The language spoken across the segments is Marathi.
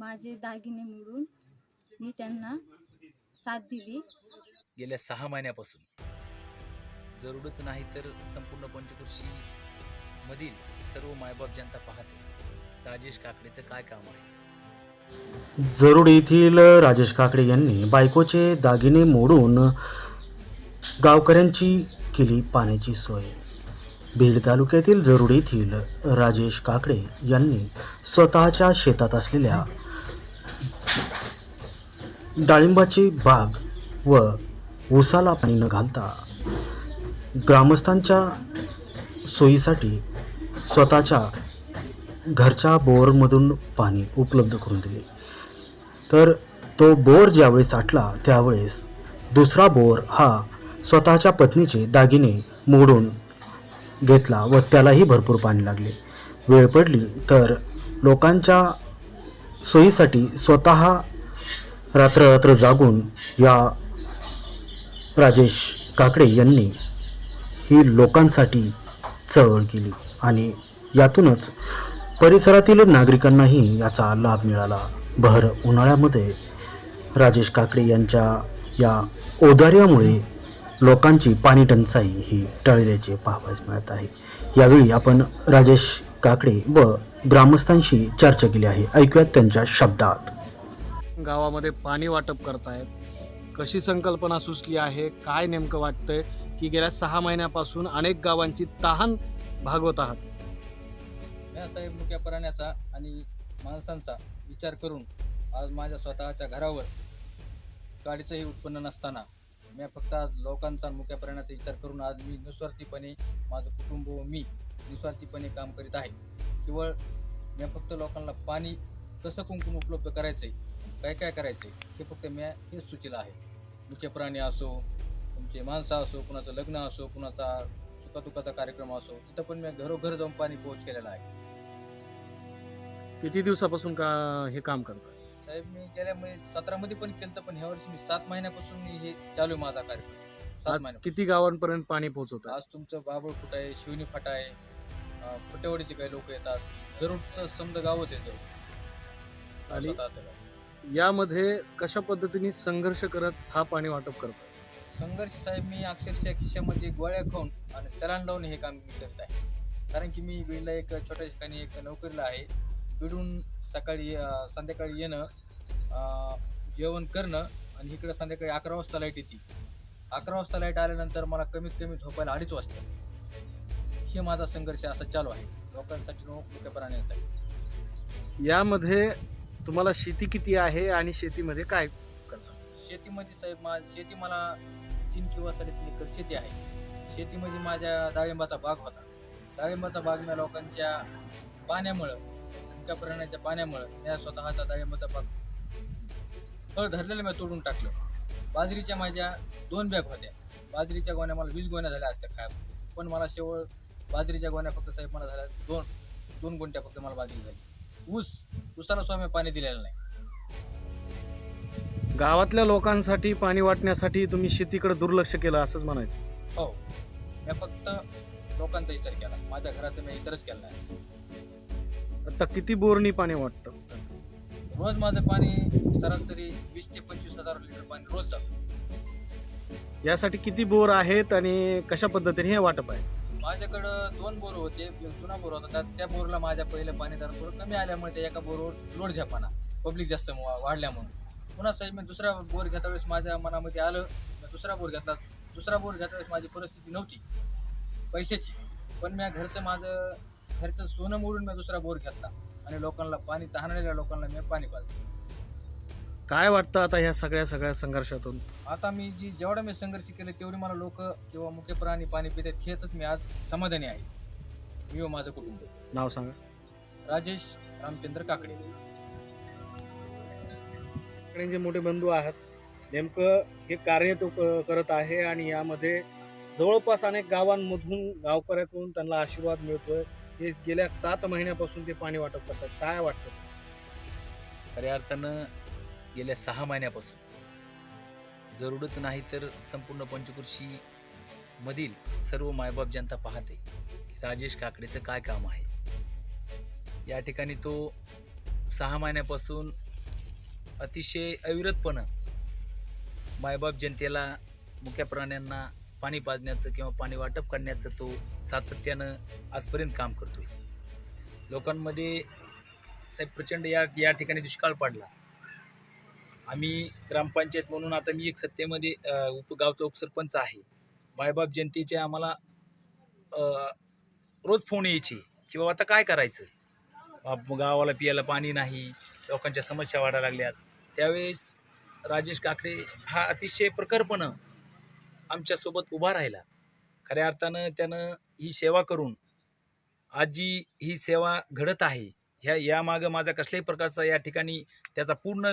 माझे दागिने मोडून मी त्यांना साथ दिली. गेल्या सहा महिन्यापासून. जरूरच नाही तर संपूर्ण पंचकृषी मधील सर्व मायबाप जनता पाहते. राजेश काकडेचं काय काम आहे? जरुड येथील राजेश काकडे यांनी बायकोचे दागिने मोडून गावकऱ्यांची केली पाण्याची सोय. बीड तालुक्यातील जरुड येथील राजेश काकडे यांनी स्वतःच्या शेतात असलेल्या डाळिंबाची बाग व ऊसाला पाणी न घालता ग्रामस्थांच्या सोयीसाठी स्वतःच्या घरच्या बोअरमधून पाणी उपलब्ध करून दिले. तर तो बोअर ज्यावेळेस आटला त्यावेळेस दुसरा बोअर हा स्वतःच्या पत्नीचे दागिने मोडून घेतला व त्यालाही भरपूर पाणी लागले. वेळ पडली तर लोकांच्या सोयीसाठी स्वतः रात्र रात्र जागून या राजेश काकडे यांनी ही लोकांसाठी चळवळ केली आणि यातूनच परिसरातील नागरिकांनाही याचा लाभ मिळाला. भर उन्हाळ्यामध्ये राजेश काकडे यांच्या या औदार्यामुळे लोकांची पाणी टंचाई ही टळल्याचे पाहावयास मिळत आहे. यावेळी आपण राजेश काकडे व ग्रामस्थांशी चर्चा केली आहे. ऐकूयात त्यांच्या शब्दात. गावामध्ये पाणी वाटप करतायत. कशी संकल्पना सुचली आहे? काय नेमकं वाटतंय? की गेल्या सहा महिन्यापासून अनेक गावांची तहान भागवत आहात. साहेब मुख्या प्राण्याचा आणि माणसांचा विचार करून आज माझ्या स्वतःच्या घरावर गाडीचंही उत्पन्न नसताना मी फक्त आज लोकांचा मुख्या प्राण्याचा विचार करून आज मी निस्वार्थीपणे माझं कुटुंब व मी निस्वार्थीपणे काम करीत आहे. केवळ मी फक्त लोकांना पाणी कसं कुंकून उपलब्ध करायचं आहे काय काय करायचं आहे हे फक्त मी हेच सुचीला आहे. मुख्य प्राणी असो तुमचे माणसं असो कुणाचं लग्न असो कुणाचा सुखादुखाचा कार्यक्रम असो तिथं पण मी घरोघर जाऊन पाणी पोहोच केलेला आहे. किती दिवसापासून का हे काम करताय साहेब मी गेल्या महिन्यात सतरामध्ये पण केलं पण ह्या वर्षी मी सात महिन्यापासून मी हे चालू आहे माझा कार्यक्रम. सात आज महिन्यापासून. किती गावांपर्यंत पाणी पोहोचवत आज तुमचं बाबळ फुट आहे? शिवणी फाटा आहे. फुटेवाडीचे काही लोक येतात. जरूरचं समज गावच येतं. आणि. यामध्ये कशा पद्धतीने संघर्ष करत हा पाणी वाटप करताय संघर्ष साहेब मी अक्षरशः खिशामध्ये गोळ्या खाऊन आणि सलान लावून हे काम मी करत आहे. कारण की मी बीडला एक छोट्या ठिकाणी एक नोकरीला आहे. बीडून सकाळी संध्याकाळी येणं जेवण करणं आणि इकडं संध्याकाळी अकरा वाजता लाइट येते. अकरा वाजता लाइट आल्यानंतर मला कमीत कमी झोपायला अडीच वाजता हे माझा संघर्ष असा चालू आहे. लोकांसाठी मोठ्या प्राण्यांसाठी यामध्ये तुम्हाला शेती किती आहे आणि शेतीमध्ये काय करता? शेतीमध्ये साहेब मा शेती मला तीन किंवा साडेतीन एकर शेती आहे. शेतीमध्ये माझ्या डाळिंबाचा बाग होता. डाळिंबाचा बाग मी लोकांच्या पाण्यामुळं मुख्या प्राण्याच्या पाण्यामुळं या स्वतःचा डाळिंबाचा बाग फळ धरलेलं मी तोडून टाकलं. बाजरीच्या माझ्या दोन बॅग होत्या. बाजरीच्या गोण्या मला वीस गोण्या झाल्या असत्या काय पण मला शेवळ बाजरीच्या गोण्या फक्त साहेब मला झाल्या दोन दोन गुंट्या फक्त मला बाजरी झाली. ऊस ऊसाला स्वामी पाणी दिलेलं नाही. गावातल्या लोकांसाठी पाणी वाटण्यासाठी तुम्ही शेतीकडे दुर्लक्ष केलं असंच म्हणायचं. हो. मी फक्त लोकांचा विचार केला. माझ्या घराचा मी विचारच केला नाही. आता किती बोरणी पाणी वाटतं? रोज माझं पाणी सरासरी वीस ते पंचवीस हजार लिटर पाणी रोज जातं. यासाठी किती बोर आहेत आणि कशा पद्धतीने हे वाटप आहे? माझ्याकडं दोन बोर होते जुना बोर होता. त्यात त्या बोरला माझ्या पहिल्या पाणीदार बोर कमी आल्यामुळे त्या एका बोरवर लोड झापाना पब्लिक जास्त वाढल्या वाढल्यामुळे पुन्हा साहेब मी दुसरा बोर घेता वेळेस माझ्या मनामध्ये आलं दुसरा बोर घेतला. दुसरा बोर घेता वेळेस माझी परिस्थिती नव्हती पैशाची. पण मी घरचं माझं घरचं सोनं मोडून मी दुसरा बोर घेतला. आणि लोकांना पाणी तहानलेल्या लोकांना मी पाणी पाजलं. काय वाटतं आता ह्या सगळ्या सगळ्या संघर्षातून? आता मी जी जेवढा मी संघर्ष केले तेवढी मला लोक किंवा मुख्य प्राणी पाणी पितात हेच मी आज समाधानी आहे. मी व माझं कुटुंब. नाव सांगा. राजेश रामचंद्र काकडे. जे मोठे बंधू आहात. नेमकं हे कार्य तो क- करत आहे आणि यामध्ये जवळपास अनेक गावांमधून गावकऱ्याकडून त्यांना आशीर्वाद मिळतोय. हे गेल्या सात महिन्यापासून ते पाणी वाटप करतात. काय वाटतं? खऱ्या अर्थानं गेल्या सहा महिन्यापासून. जरूरच नाही तर संपूर्ण पंचकृषी मधील सर्व मायबाप जनता पाहते राजेश काकडेचं काय काम आहे. या ठिकाणी तो सहा महिन्यापासून अतिशय अविरतपणं मायबाप जनतेला मुख्या प्राण्यांना पाणी पाजण्याचं किंवा पाणी वाटप करण्याचं तो सातत्यानं आजपर्यंत काम करतोय. लोकांमध्ये साहेब प्रचंड या या ठिकाणी दुष्काळ पडला. आम्ही ग्रामपंचायत म्हणून आता मी एक सत्तेमध्ये उपगावचा उपसरपंच आहे. मायबाप जनतेचे आम्हाला रोज फोन यायचे की बाबा आता काय करायचं? बाप- गावाला पियाला पाणी नाही लोकांच्या समस्या वाढायला लागल्यात. त्यावेळेस राजेश काकडे हा अतिशय प्रखरपणं आमच्यासोबत उभा राहिला. खऱ्या अर्थानं त्यानं ही सेवा करून आज जी ही सेवा घडत आहे ह्या यामागं माझा कसल्याही प्रकारचा या ठिकाणी त्याचा पूर्ण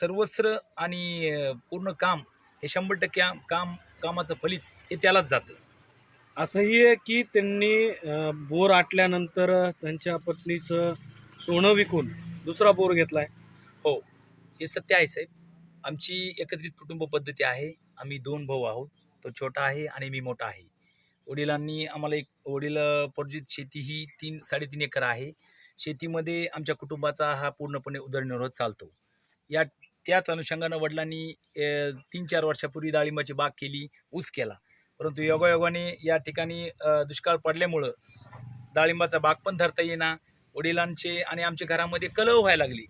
सर्वस्र आणि पूर्ण काम हे शंभर टक्के काम कामाचं फलित हे त्यालाच जातं. असंही आहे की त्यांनी बोर आटल्यानंतर त्यांच्या पत्नीचं सोनं विकून दुसरा बोर घेतलाय. हो हे सत्य आहे साहेब. आमची एकत्रित कुटुंब पद्धती आहे. आम्ही दोन भाऊ आहोत. तो छोटा आहे आणि मी मोठा आहे. वडिलांनी आम्हाला एक वडील पर्जित शेती ही तीन साडेतीन एकर आहे. शेतीमध्ये आमच्या कुटुंबाचा हा पूर्णपणे उदरनिर्वाह चालतो. या त्याच अनुषंगानं वडिलांनी तीन चार वर्षापूर्वी डाळिंबाची बाग केली ऊस केला. परंतु योगायोगाने या ठिकाणी दुष्काळ पडल्यामुळं डाळिंबाचा बाग पण धरता येईना. वडिलांचे आणि आमच्या घरामध्ये कलह व्हायला लागली.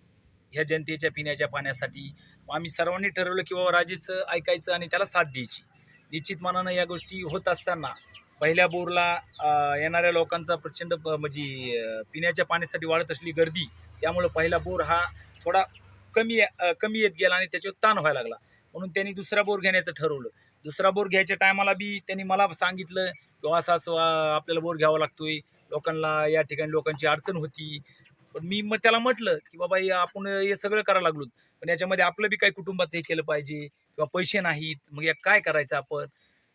ह्या जनतेच्या पिण्याच्या पाण्यासाठी आम्ही सर्वांनी ठरवलं की बाबा राजेचं ऐकायचं आणि त्याला साथ द्यायची. निश्चित मनानं या गोष्टी होत असताना पहिल्या बोरला येणाऱ्या लोकांचा प्रचंड प- म्हणजे पिण्याच्या पाण्यासाठी वाढत असली गर्दी त्यामुळं पहिला बोर हा थोडा कमी कमी येत गेला आणि त्याच्यावर ताण व्हायला लागला. म्हणून त्यांनी दुसरा बोर घेण्याचं ठरवलं. दुसरा बोर घ्यायच्या टायमाला बी त्यांनी मला सांगितलं की असं असं आपल्याला बोर घ्यावा लागतोय. लोकांना या ठिकाणी लोकांची अडचण होती. पण मी मग त्याला म्हटलं की बाबा आपण हे सगळं करायला लागलो. पण याच्यामध्ये आपलं बी काही कुटुंबाचं हे केलं पाहिजे किंवा पैसे नाहीत. मग या काय करायचं आपण?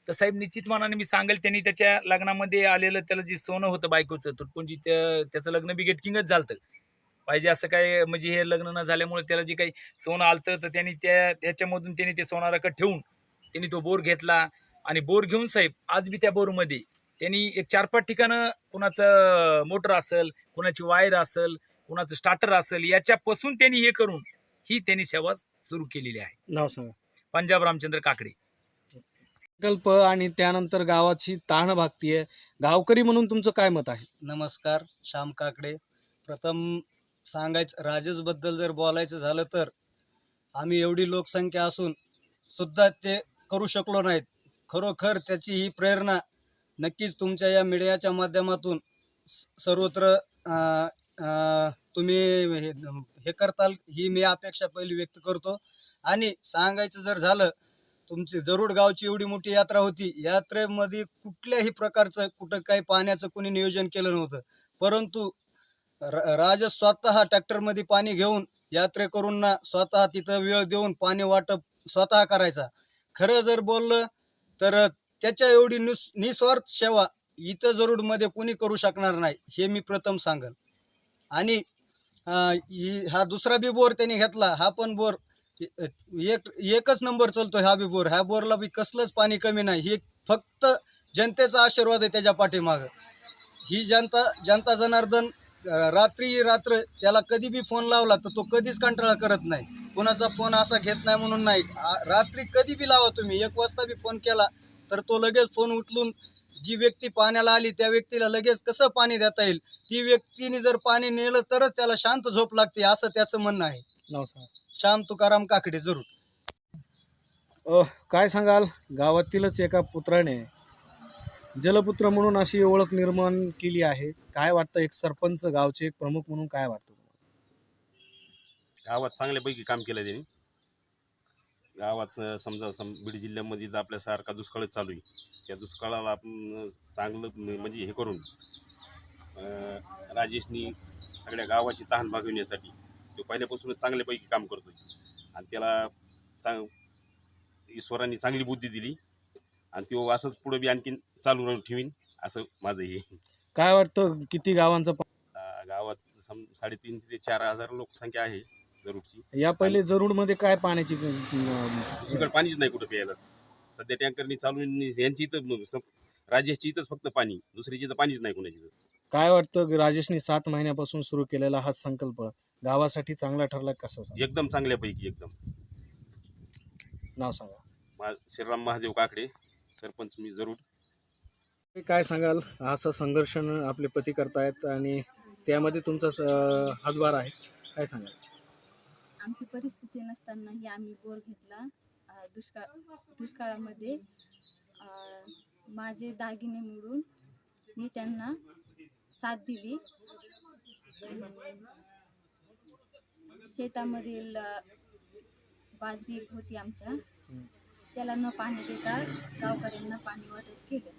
तर साहेब निश्चित मनाने मी सांगेल त्यांनी त्याच्या लग्नामध्ये आलेलं त्याला जे सोनं होतं बायकोचं तुटपुंजी त्या त्याचं लग्न बी गेटकिंगच झालं पाहिजे असं काय म्हणजे हे लग्न न झाल्यामुळे त्याला जे काही सोनं आलतं तर त्यांनी त्या त्याच्यामधून त्यांनी ते सोना रकत ठेवून त्यांनी तो बोर घेतला. आणि बोर घेऊन साहेब आज बी त्या बोरमध्ये त्यांनी एक चार पाच ठिकाणं कुणाचं मोटर असेल कुणाची वायर असेल कुणाचं स्टार्टर असेल याच्यापासून त्यांनी हे करून ही त्यांनी सेवा सुरू केलेली आहे. नाव सांगा. पंजाब रामचंद्र काकडे. प्रकल्प आणि त्यानंतर गावाची ताण भागतीये. गावकरी म्हणून तुमचं काय मत आहे? नमस्कार श्याम काकडे. प्रथम सांगायचं राजेशबद्दल जर बोलायचं झालं तर आम्ही एवढी लोकसंख्या असून सुद्धा ते करू शकलो नाहीत. खरोखर त्याची ही प्रेरणा नक्कीच तुमच्या या मीडियाच्या माध्यमातून स- सर्वत्र तुम्ही हे हे करताल ही मी अपेक्षा पहिली व्यक्त करतो. आणि सांगायचं जर झालं तुमची जरूड गावची एवढी मोठी यात्रा होती यात्रेमध्ये कुठल्याही प्रकारचं कुठं काही पाण्याचं कोणी नियोजन केलं नव्हतं. परंतु राज स्वतः ट्रॅक्टरमध्ये पाणी घेऊन यात्रेकरूंना स्वतः तिथं वेळ देऊन पाणी वाटप स्वतः करायचा. खरं जर बोललं तर त्याच्या एवढी निस निस्वार्थ सेवा इथं जरूडमध्ये कोणी करू शकणार नाही हे मी प्रथम सांगल. आणि हा दुसरा बी बोर त्यांनी घेतला हा पण बोर एक एकच नंबर चालतो हा बी बोर. ह्या बोरला बी कसलंच पाणी कमी नाही. हे फक्त जनतेचा आशीर्वाद आहे त्याच्या पाठीमागं. ही जनता जनता जनार्दन रात्री रात्र त्याला कधी बी फोन लावला तर तो कधीच कंटाळा करत नाही. कोणाचा फोन असा घेत नाही म्हणून नाही. रात्री कधी बी लावा तुम्ही. एक वाजता बी फोन केला तर तो लगेच फोन उचलून जी व्यक्ती पाण्याला आली त्या व्यक्तीला लगेच कसं पाणी देता येईल? ती व्यक्तीने जर पाणी नेलं तरच त्याला शांत झोप लागते असं त्याचं म्हणणं आहे. श्याम तुकाराम काकडे जरूर. अ, काय सांगाल? गावातीलच एका पुत्राने जलपुत्र म्हणून अशी ओळख निर्माण केली आहे. काय वाटतं एक सरपंच गावचे एक प्रमुख म्हणून काय वाटतं गावात चांगल्यापैकी काम केलं त्यांनी. गावात समजा सम बीड जिल्ह्यामध्ये तर आपल्यासारखा दुष्काळच चालू आहे. त्या दुष्काळाला आपण चांगलं म्हणजे हे करून राजेशनी सगळ्या गावाची तहान भागविण्यासाठी तो पहिल्यापासूनच चांगल्यापैकी काम करतोय. आणि त्याला चांग ईश्वरांनी चांगली बुद्धी दिली. आणि तो असंच पुढे बी आणखीन चालू राहून ठेवीन असं माझं हे. काय वाटतं किती गावांचं पा- अं, गावात सम साडेतीन ते चार हजार लोकसंख्या आहे जरूरची या पहिले जरूडमध्ये काय पाण्याची दुसरीकडे पाणीच नाही कुठं प्यायला. सध्या टँकरनी चालून यांची इथं म- राजेशची इथंच फक्त पाणी दुसरीची तर पाणीच नाही कुणाची इथं. काय वाटतं की राजेशनी सात महिन्यापासून सुरू केलेला हा संकल्प गावासाठी चांगला ठरला कसा? एकदम चांगल्यापैकी एकदम. नाव सांगा. मा श्रीराम महादेव काकडे सरपंच मी जरूर. काय सांगाल? असं संघर्ष आपले पती करतायत आणि त्यामध्ये तुमचा स- हातभार आहे. काय सांगाल? आमची परिस्थिती नसतानाही आम्ही बोर घेतला. दुष्काळ दुष्काळामध्ये माझे दागिने मोडून मी त्यांना साथ दिली. शेतामधील बाजरी होती आमच्या. त्याला न पाणी देता गावकऱ्यांना पाणी वाटप केलं.